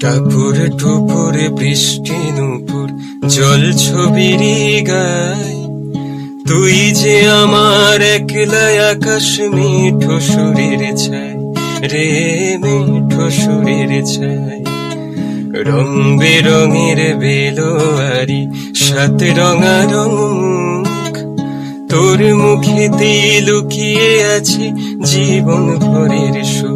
টাপুর টুপুরে বৃষ্টি নুপুর, জল ছবির গায়। তুই যে আমার একলা আকাশ মিঠো সুরের ছায়, রে মিঠো সুরের ছায়। রং বেরঙের বেলোয়ারি, সাত রঙা রং মুখ। তোর মুখেতে লুকিয়ে আছে জীবন ভরের সুখ।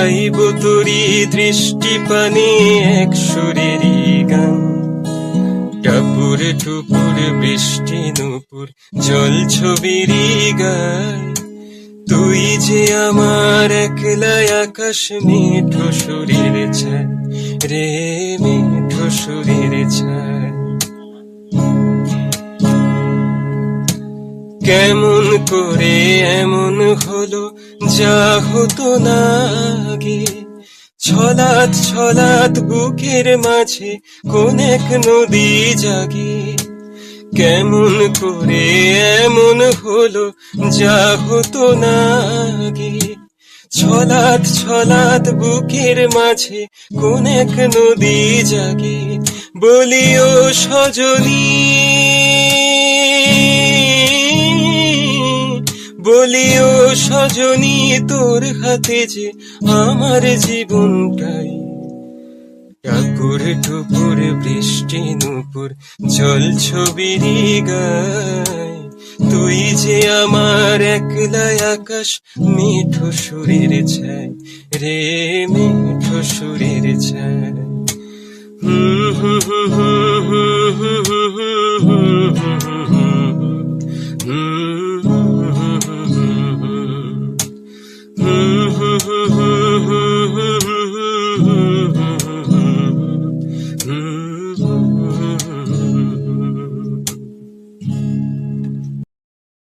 গাইব তোরি দৃষ্টি পানে এক সুরেরই গান। টাপুর টুপুর বৃষ্টি নুপুর, জল ছবিরই গায় তুই যে আমার একলা আকাশ মিঠো সুরের ছায়, রে মিঠো সুরের ছায়। কেমন করে এমন হলো, যা হতো না। আগে ছলাত ছলাত বুকের মাঝে কোন এক নদী জাগে। কেমন করে এমন হলো, যা হতো না আগে। ছলাত ছলাত বুকের মাঝে কোন এক নদী জাগে। বলিও সজনী সজনী তোর হাতে যে আমার জীবনটাই। টাপুর টুপুর বৃষ্টি নুপুর, জল ছবিরি গায়। তুই যে আমার একলা আকাশ, মিঠো সুরের ছায়। রে মিঠো সুরের ছায়। হুম হুম